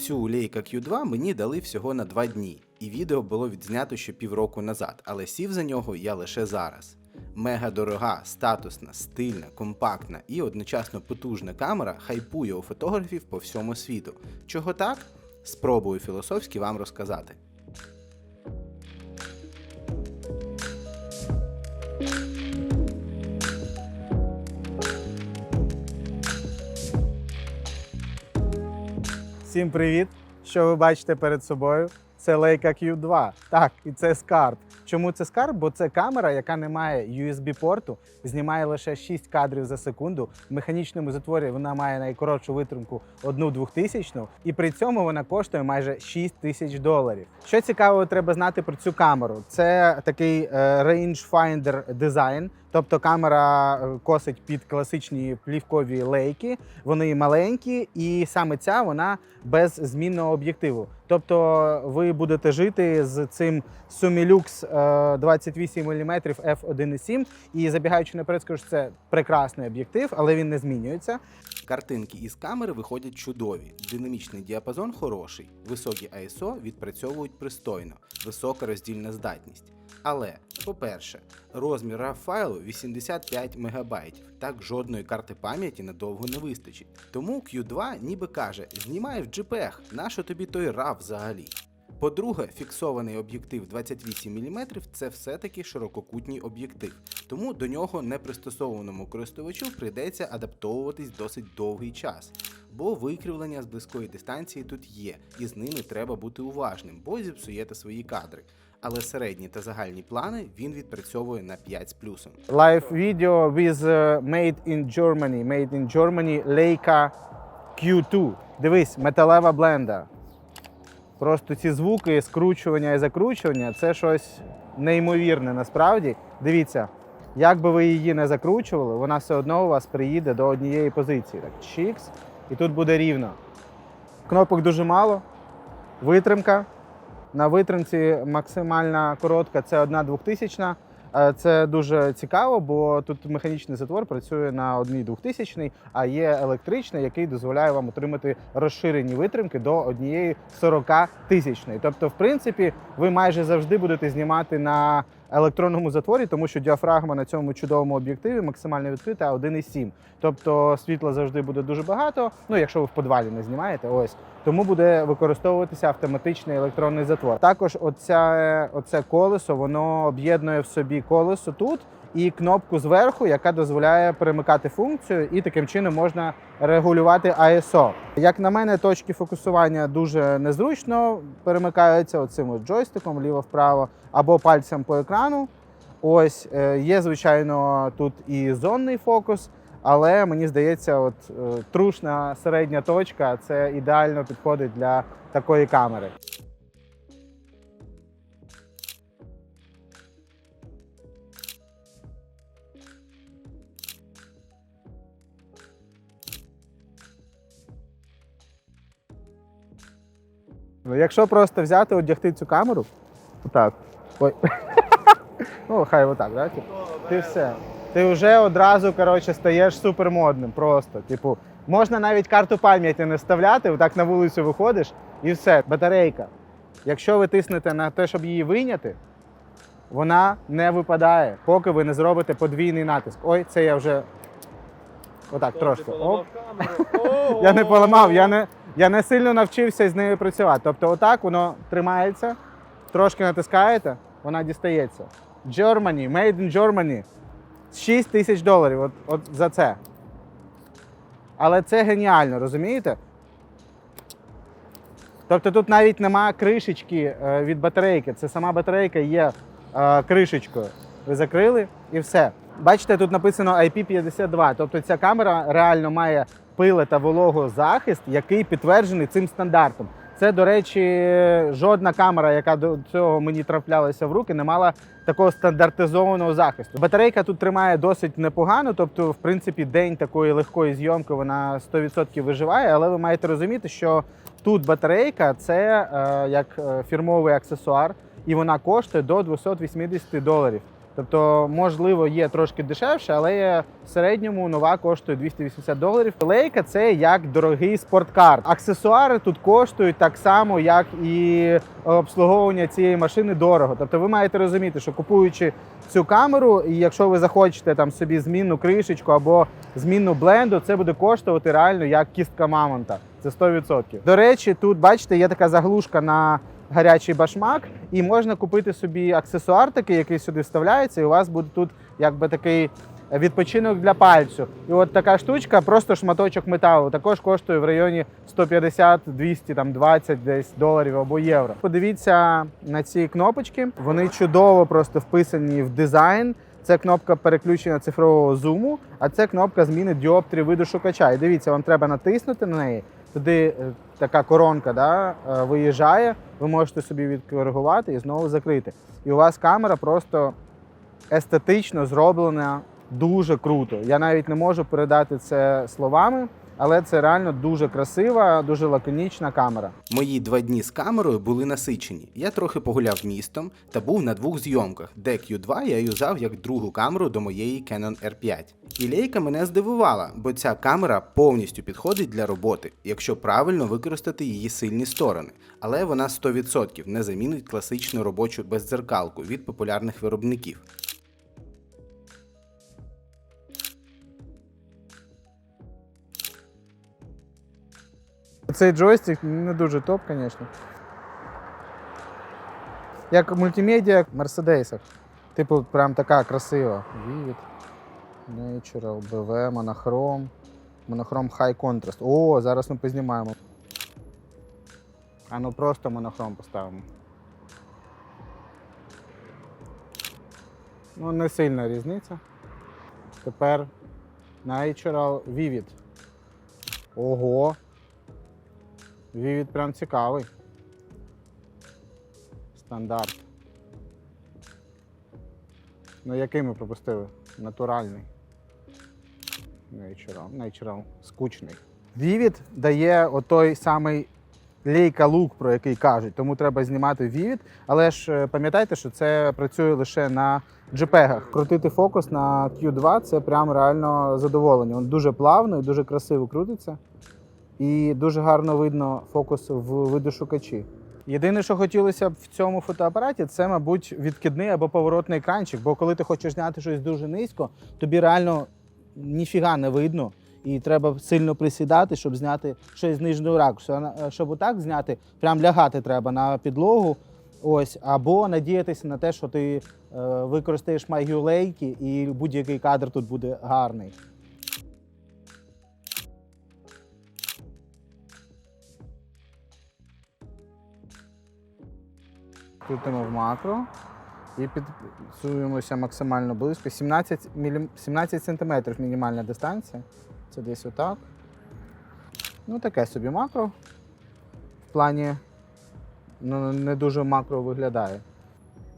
Цю Leica Q2 мені дали всього на 2 дні, і відео було відзнято ще півроку назад, але сів за нього я лише зараз. Мега дорога, статусна, стильна, компактна і одночасно потужна камера хайпує у фотографів по всьому світу. Чого так? Спробую філософськи вам розказати. Всім привіт! Що ви бачите перед собою? Це Leica Q2. Так, і це скарб. Чому це скарб? Бо це камера, яка не має USB-порту, знімає лише 6 кадрів за секунду. В механічному затворі вона має найкоротшу витримку одну двохтисячну, і при цьому вона коштує майже 6 тисяч доларів. Що цікавого треба знати про цю камеру? Це такий е, rangefinder дизайн. Тобто камера е, косить під класичні плівкові лейки, вони маленькі, і саме ця вона без змінного об'єктиву. Тобто ви будете жити з цим Sumilux е, 28 мм f1.7 і забігаючи наперед, скажу, це прекрасний об'єктив, але він не змінюється. Картинки із камери виходять чудові, динамічний діапазон хороший, високі ISO відпрацьовують пристойно, висока роздільна здатність. Але, по-перше, розмір RAW файлу 85 МБ, так жодної карти пам'яті надовго не вистачить. Тому Q2 ніби каже: знімай в JPEG, нащо тобі той RAW взагалі? По-друге, фіксований об'єктив 28 мм це все-таки ширококутній об'єктив, тому до нього непристосованому користувачу прийдеться адаптовуватись досить довгий час, бо викривлення з близької дистанції тут є, і з ними треба бути уважним, бо зіпсуєте свої кадри. Але середні та загальні плани він відпрацьовує на 5 з плюсом. Live video with е, Made in Germany. Made in Germany Leica Q2. Дивись, металева бленда. Просто ці звуки, скручування і закручування це щось неймовірне насправді. Дивіться, як би ви її не закручували, вона все одно у вас приїде до однієї позиції. Так, чікс, і тут буде рівно. Кнопок дуже мало. Витримка. На витримці максимальна коротка це одна двохтисячна. Е, Це дуже цікаво, бо тут механічний затвор працює на одній двохтисячній, а є електричний, який дозволяє вам отримати розширені витримки до однієї 40 тисячної. Тобто, в принципі, ви майже завжди будете знімати на електронному затворі, тому що діафрагма на цьому чудовому об'єктиві максимально відкрита 1,7. Тобто світла завжди буде дуже багато. Ну, якщо ви в подвалі не знімаєте, ось тому буде використовуватися автоматичний електронний затвор. Також оця, оце колесо воно об'єднує в собі колесо тут і кнопку зверху, яка дозволяє перемикати функцію, і таким чином можна регулювати ISO. Як на мене, точки фокусування дуже незручно перемикаються оцим джойстиком ліво-вправо або пальцем по екрану. Ось е, є, звичайно, тут і зонний фокус, але мені здається, от е, трушна середня точка це ідеально підходить для такої камери. Якщо просто взяти, одягти цю камеру, отак. Ой. ну, хай отак, да? Типу, ти все. Ти вже одразу коротше, стаєш супермодним. Просто. Типу, можна навіть карту пам'яті не вставляти, отак на вулицю виходиш і все. Батарейка. Якщо ви тиснете на те, щоб її вийняти, вона не випадає, поки ви не зробите подвійний натиск. Ой, це я вже отак трошки. Оп. Я не поламав, я не, я не сильно навчився з нею працювати. Тобто, отак воно тримається, трошки натискаєте, вона дістається. Germany, made in Germany. 6 тисяч доларів от, от за це. Але це геніально, розумієте? Тобто тут навіть нема кришечки е, від батарейки. Це сама батарейка є е, кришечкою. Ви закрили і все. Бачите, тут написано IP52. Тобто ця камера реально має пили та вологозахист, який підтверджений цим стандартом. Це, до речі, жодна камера, яка до цього мені траплялася в руки, не мала такого стандартизованого захисту. Батарейка тут тримає досить непогано, тобто, в принципі, день такої легкої зйомки вона 100% виживає, але ви маєте розуміти, що тут батарейка це е, як е, фірмовий аксесуар, і вона коштує до 280 доларів. Тобто, можливо, є трошки дешевше, але в середньому нова коштує 280 доларів. Лейка це як дорогий спорткар. Аксесуари тут коштують так само, як і обслуговування цієї машини дорого. Тобто, ви маєте розуміти, що купуючи цю камеру, і якщо ви захочете там собі змінну кришечку або змінну бленду, це буде коштувати реально як кістка мамонта. Це 100%. До речі, тут бачите, є така заглушка на гарячий башмак, і можна купити собі аксесуар такий, який сюди вставляється, і у вас буде тут якби такий відпочинок для пальцю. І от така штучка, просто шматочок металу, також коштує в районі 150, 200, там 20 десь доларів або євро. Подивіться на ці кнопочки. Вони чудово просто вписані в дизайн. Це кнопка переключення цифрового зуму, а це кнопка зміни діоптрії виду шукача. І дивіться, вам треба натиснути на неї. Туди е, така коронка да, е, виїжджає, ви можете собі відкоригувати і знову закрити. І у вас камера просто естетично зроблена дуже круто. Я навіть не можу передати це словами, але це реально дуже красива, дуже лаконічна камера. Мої два дні з камерою були насичені. Я трохи погуляв містом та був на двох зйомках, де Q2 я юзав як другу камеру до моєї Canon R5. І лейка мене здивувала, бо ця камера повністю підходить для роботи, якщо правильно використати її сильні сторони. Але вона 100% не замінить класичну робочу бездзеркалку від популярних виробників. Цей джойстик не дуже топ, звісно. Як мультимедіа в Мерседесах. Типу, прям така красива. Vivid, Natural, BV, Monochrome. Monochrome High Contrast. О, зараз ми познімаємо. А ну просто монохром поставимо. Ну, не сильна різниця. Тепер Natural Vivid. Ого. Vivid прям цікавий. Стандарт. Ну, який ми пропустили? Натуральний. Natural. Natural. Скучний. Vivid дає отой самий лейка лук, про який кажуть, тому треба знімати Vivid. Але ж е, пам'ятайте, що це працює лише на JPEG. Крутити фокус на Q2 це прям реально задоволення. Він дуже плавно і дуже красиво крутиться. І дуже гарно видно фокус в видошукачі. Єдине, що хотілося б в цьому фотоапараті, це, мабуть, відкидний або поворотний екранчик. Бо коли ти хочеш зняти щось дуже низько, тобі реально ніфіга не видно. І треба сильно присідати, щоб зняти щось з нижнього ракурсу. Щоб отак зняти, прям лягати треба на підлогу. Ось, або надіятися на те, що ти е, використаєш магію лейки, і будь-який кадр тут буде гарний. Крутимо в макро і підсуємося максимально близько. 17, мілі... 17 см мінімальна дистанція. Це десь отак. Ну, таке собі макро. В плані ну, не дуже макро виглядає.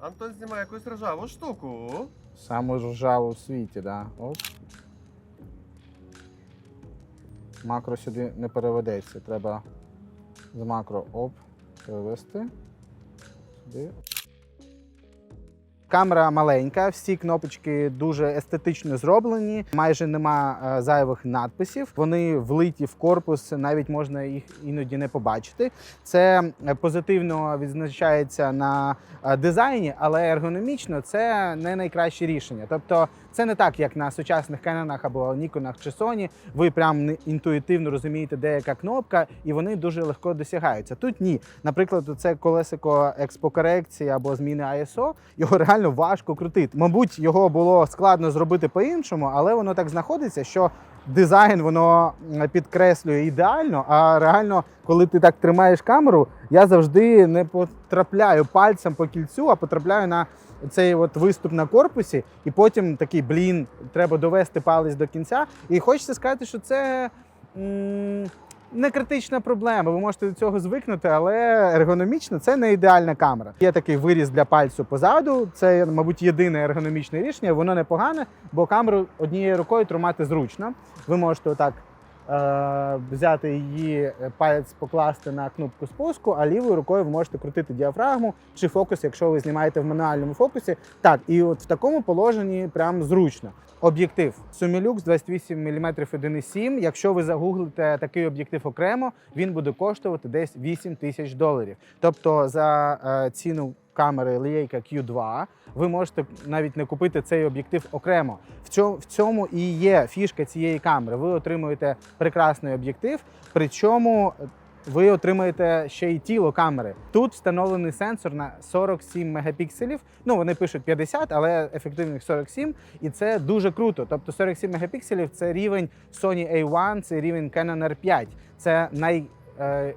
Антон знімає якусь ржаву штуку. Саму ржаву в світі, да. Оп. Макро сюди не переведеться. Треба з макро оп, перевести. Сюди. Камера маленька, всі кнопочки дуже естетично зроблені, майже нема е, зайвих надписів. Вони влиті в корпус, навіть можна їх іноді не побачити. Це е, позитивно відзначається на е, дизайні, але ергономічно це не найкраще рішення. Тобто, це не так, як на сучасних Canon або Nikon чи Sony. Ви прям інтуїтивно розумієте, де яка кнопка, і вони дуже легко досягаються. Тут ні. Наприклад, це колесико експокорекції або зміни ISO, його реально важко крутити. Мабуть, його було складно зробити по-іншому, але воно так знаходиться, що дизайн воно підкреслює ідеально. А реально, коли ти так тримаєш камеру, я завжди не потрапляю пальцем по кільцю, а потрапляю на цей от виступ на корпусі, і потім такий блін, треба довести палець до кінця. І хочеться сказати, що це. Не критична проблема, ви можете до цього звикнути, але ергономічно це не ідеальна камера. Є такий виріз для пальцю позаду. Це, мабуть, єдине ергономічне рішення. Воно непогане, бо камеру однією рукою тримати зручно. Ви можете отак е, взяти її е, палець покласти на кнопку спуску, а лівою рукою ви можете крутити діафрагму чи фокус, якщо ви знімаєте в мануальному фокусі. Так, і от в такому положенні прям зручно. Об'єктив Sumilux 28 мм 1.7. Якщо ви загуглите такий об'єктив окремо, він буде коштувати десь 8 тисяч доларів. Тобто за е, ціну камери Leica Q2 ви можете навіть не купити цей об'єктив окремо. В цьому, і є фішка цієї камери. Ви отримуєте прекрасний об'єктив, причому ви отримаєте ще й тіло камери. Тут встановлений сенсор на 47 мегапікселів. Ну вони пишуть 50, але ефективних 47, і це дуже круто. Тобто 47 мегапікселів це рівень Sony A1, це рівень Canon R5. Це най е,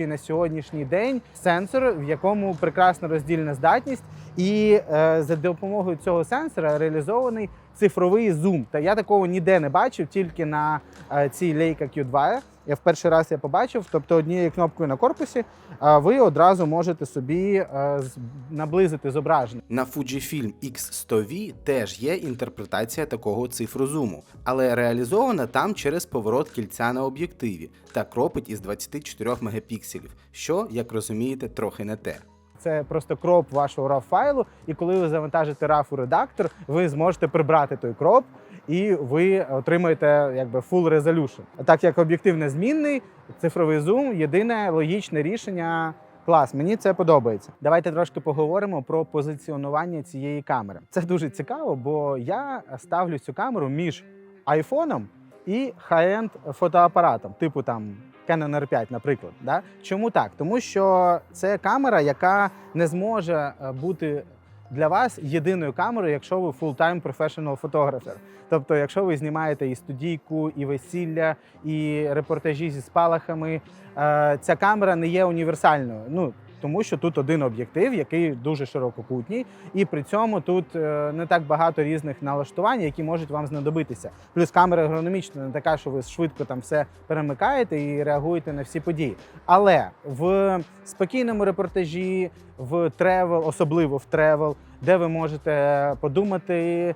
на сьогоднішній день сенсор, в якому прекрасна роздільна здатність, і е, за допомогою цього сенсора реалізований цифровий зум. Та я такого ніде не бачив, тільки на е, цій Leica Q2. Я в перший раз я побачив, тобто однією кнопкою на корпусі е, ви одразу можете собі е, з- наблизити зображення. На Fujifilm X100V теж є інтерпретація такого цифрозуму, але реалізована там через поворот кільця на об'єктиві та кропить із 24 мегапікселів, що, як розумієте, трохи не те. Це просто кроп вашого RAW файлу, і коли ви завантажите RAW у редактор, ви зможете прибрати той кроп, і ви отримаєте якби full resolution. Так як об'єктив незмінний, цифровий зум єдине логічне рішення. Клас, мені це подобається. Давайте трошки поговоримо про позиціонування цієї камери. Це дуже цікаво, бо я ставлю цю камеру між айфоном і хай-енд фотоапаратом, типу там Canon R5, наприклад. Да? Чому так? Тому що це камера, яка не зможе е, бути для вас єдиною камерою, якщо ви full-time professional photographer. Тобто, якщо ви знімаєте і студійку, і весілля, і репортажі зі спалахами, е, ця камера не є універсальною. Ну тому що тут один об'єктив, який дуже ширококутній, і при цьому тут е, не так багато різних налаштувань, які можуть вам знадобитися. Плюс камера ергономічна не така, що ви швидко там все перемикаєте і реагуєте на всі події. Але в спокійному репортажі, в тревел, особливо в тревел, де ви можете подумати,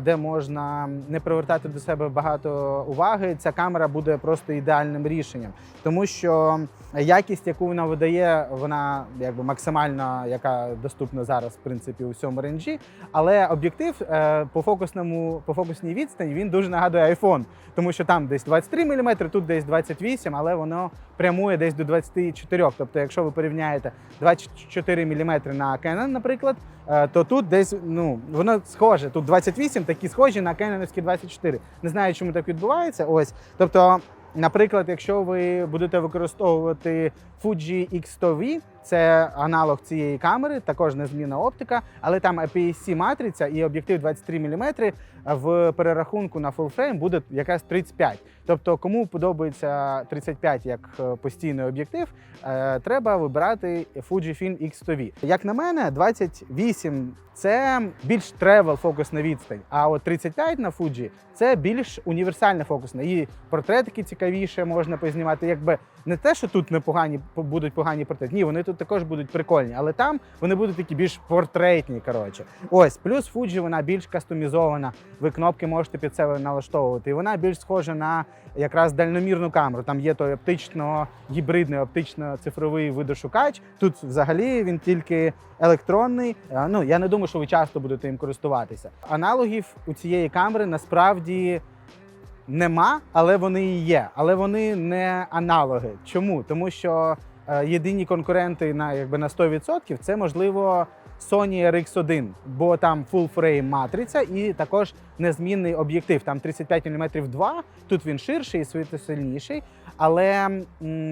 де можна не привертати до себе багато уваги, ця камера буде просто ідеальним рішенням, тому що якість, яку вона видає, вона якби максимальна, яка доступна зараз, в принципі, у всьому ренджі. Але об'єктив е, по фокусному, по фокусній відстані він дуже нагадує iPhone, тому що там десь 23 мм, тут десь 28, але воно прямує десь до 24. Тобто, якщо ви порівняєте 24 мм на Canon, наприклад, е, то тут десь ну воно схоже. Тут 28, такі схожі на Кенненівські 24. Не знаю, чому так відбувається. Ось, тобто. Наприклад, якщо ви будете використовувати Fuji X100V, це аналог цієї камери, також незмінна оптика, але там APS-C матриця і об'єктив 23 мм в перерахунку на frame буде якраз 35. Тобто, кому подобається 35 як е, постійний об'єктив, е, треба вибирати Fujifilm X100V. Як на мене, 28 це більш тревел фокусна відстань. А от 35 на Fuji це більш універсальна фокусна. І портретики цікавіше можна познімати. Якби не те, що тут непогані будуть погані портрети. Ні, вони тут також будуть прикольні, але там вони будуть такі більш портретні. Коротше, ось плюс Fuji вона більш кастомізована. Ви кнопки можете під себе налаштовувати. І вона більш схожа на якраз дальномірну камеру. Там є той оптично гібридний, оптично-цифровий видошукач. Тут взагалі він тільки електронний. Е, Ну я не думаю, що ви часто будете їм користуватися. Аналогів у цієї камери насправді. Нема, але вони і є. Але вони не аналоги. Чому? Тому що е, єдині конкуренти на якби на 100% це можливо Sony RX1, бо там full frame матриця і також незмінний об'єктив. Там 35 мм 2, тут він ширший і світосильніший. Але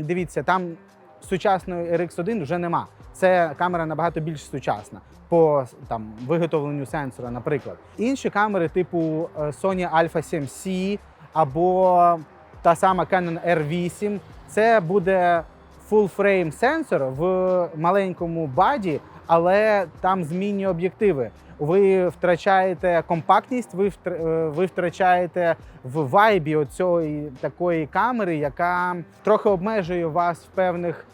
дивіться, там сучасної RX1 вже нема. Це камера набагато більш сучасна по там виготовленню сенсора, наприклад. Інші камери, типу е, Sony Alpha 7C або та сама Canon R8, це буде full frame сенсор в маленькому баді, але там змінні об'єктиви. Ви втрачаєте компактність, ви е, ви втрачаєте в вайбі оцієї такої камери, яка трохи обмежує вас в певних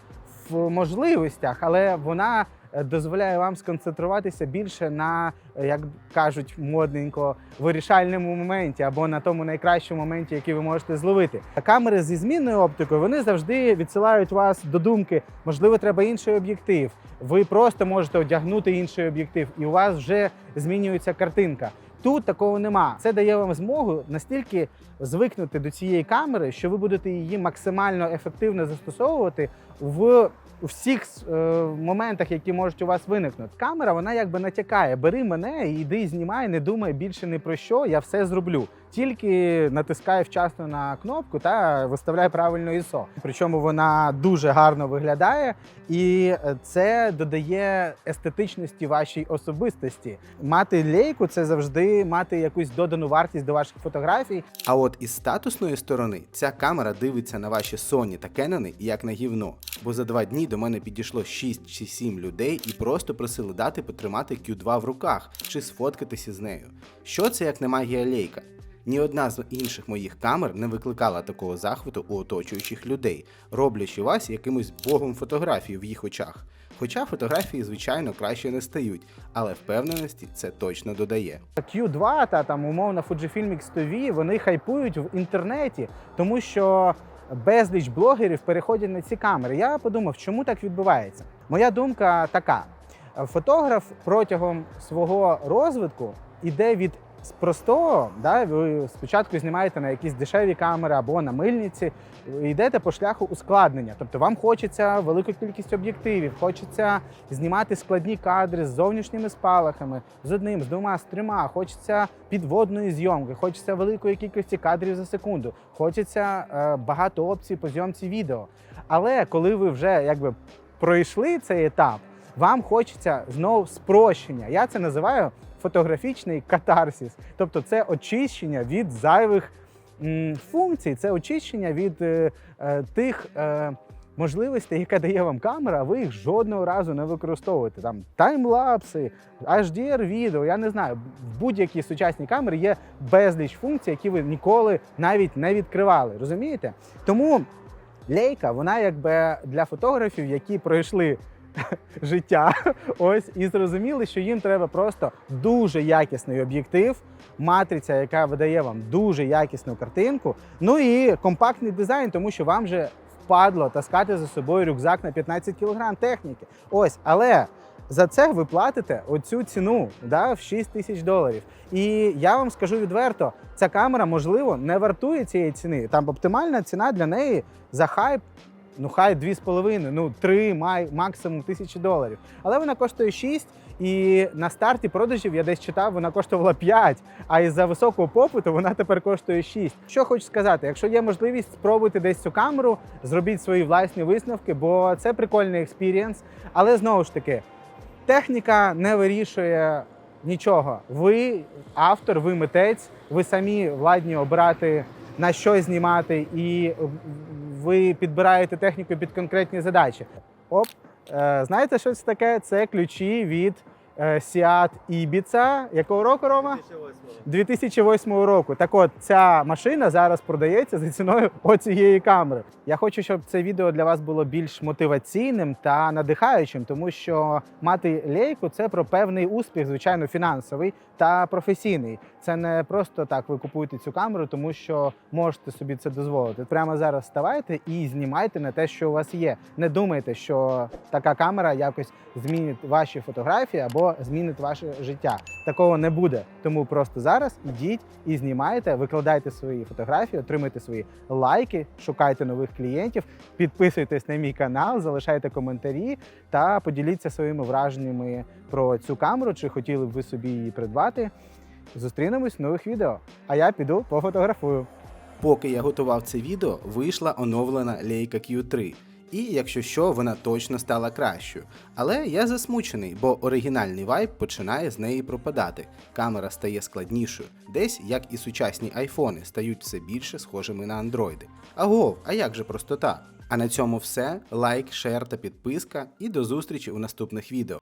можливостях, але вона дозволяє вам сконцентруватися більше на, е, як кажуть модненько, вирішальному моменті або на тому найкращому моменті, який ви можете зловити. Камери зі змінною оптикою вони завжди відсилають вас до думки, можливо, треба інший об'єктив. Ви просто можете одягнути інший об'єктив, і у вас вже змінюється картинка. Тут такого нема. Це дає вам змогу настільки звикнути до цієї камери, що ви будете її максимально ефективно застосовувати в всіх е, моментах, які можуть у вас виникнути. Камера вона якби натякає: бери мене іди знімай, не думай більше ні про що, я все зроблю. Тільки натискай вчасно на кнопку та виставляй правильно ISO. Причому вона дуже гарно виглядає, і це додає естетичності вашій особистості. Мати лейку це завжди мати якусь додану вартість до ваших фотографій. А от із статусної сторони ця камера дивиться на ваші Sony та Canon як на гівно. Бо за два дні до мене підійшло 6 чи 7 людей і просто просили дати потримати Q2 в руках чи сфоткатися з нею. Що це як не магія лейка? Ні одна з інших моїх камер не викликала такого захвату у оточуючих людей, роблячи вас якимось богом фотографії в їх очах. Хоча фотографії, звичайно, краще не стають, але впевненості це точно додає. Q2 та там умовно Fujifilm X100V, вони хайпують в інтернеті, тому що безліч блогерів переходять на ці камери. Я подумав, чому так відбувається. Моя думка така: фотограф протягом свого розвитку іде від з простого, да, ви спочатку знімаєте на якісь дешеві камери або на мильниці, йдете по шляху ускладнення. Тобто вам хочеться велику кількість об'єктивів, хочеться знімати складні кадри з зовнішніми спалахами, з одним, з двома, з трьома, хочеться підводної зйомки, хочеться великої кількості кадрів за секунду, хочеться е, багато опцій по зйомці відео. Але коли ви вже якби пройшли цей етап, вам хочеться знову спрощення. Я це називаю фотографічний катарсис. Тобто це очищення від зайвих функцій, це очищення від е, е, тих. Е, Можливостей, яка дає вам камера, ви їх жодного разу не використовуєте. Там таймлапси, HDR відео, я не знаю. В будь-якій сучасній камері є безліч функцій, які ви ніколи навіть не відкривали. Розумієте? Тому лейка, вона якби для фотографів, які пройшли життя, ось і зрозуміли, що їм треба просто дуже якісний об'єктив, матриця, яка видає вам дуже якісну картинку. Ну і компактний дизайн, тому що вам же впадло таскати за собою рюкзак на 15 кг техніки. Ось, але. За це ви платите оцю ціну да, в 6 тисяч доларів. І я вам скажу відверто, ця камера, можливо, не вартує цієї ціни. Там оптимальна ціна для неї за хайп, ну хай 2,5, ну 3, май, максимум тисячі доларів. Але вона коштує 6, і на старті продажів я десь читав, вона коштувала 5, а із-за високого попиту вона тепер коштує 6. Що хочу сказати, якщо є можливість, спробуйте десь цю камеру, зробіть свої власні висновки, бо це прикольний експірієнс. Але знову ж таки, техніка не вирішує нічого. Ви автор, ви митець, ви самі владні обирати на що знімати, і ви підбираєте техніку під конкретні задачі. Оп, е, знаєте, що це таке? Це ключі від е, Seat Ibiza. Якого року, Рома? 2008 року. Так от ця машина зараз продається за ціною оцієї камери. Я хочу, щоб це відео для вас було більш мотиваційним та надихаючим, тому що мати лейку це про певний успіх, звичайно, фінансовий та професійний. Це не просто так ви купуєте цю камеру, тому що можете собі це дозволити. Прямо зараз вставайте і знімайте на те, що у вас є. Не думайте, що така камера якось змінить ваші фотографії або змінить ваше життя. Такого не буде. Тому просто зараз ідіть і знімайте, викладайте свої фотографії, отримайте свої лайки, шукайте нових клієнтів, підписуйтесь на мій канал, залишайте коментарі та поділіться своїми враженнями про цю камеру, чи хотіли б ви собі її придбати. Зустрінемось в нових відео. А я піду пофотографую. Поки я готував це відео, вийшла оновлена Leica Q3. І якщо що, вона точно стала кращою. Але я засмучений, бо оригінальний вайб починає з неї пропадати. Камера стає складнішою, десь як і сучасні айфони стають все більше схожими на андроїди. Агов, а як же простота? А на цьому все. Лайк, шер та підписка, і до зустрічі у наступних відео.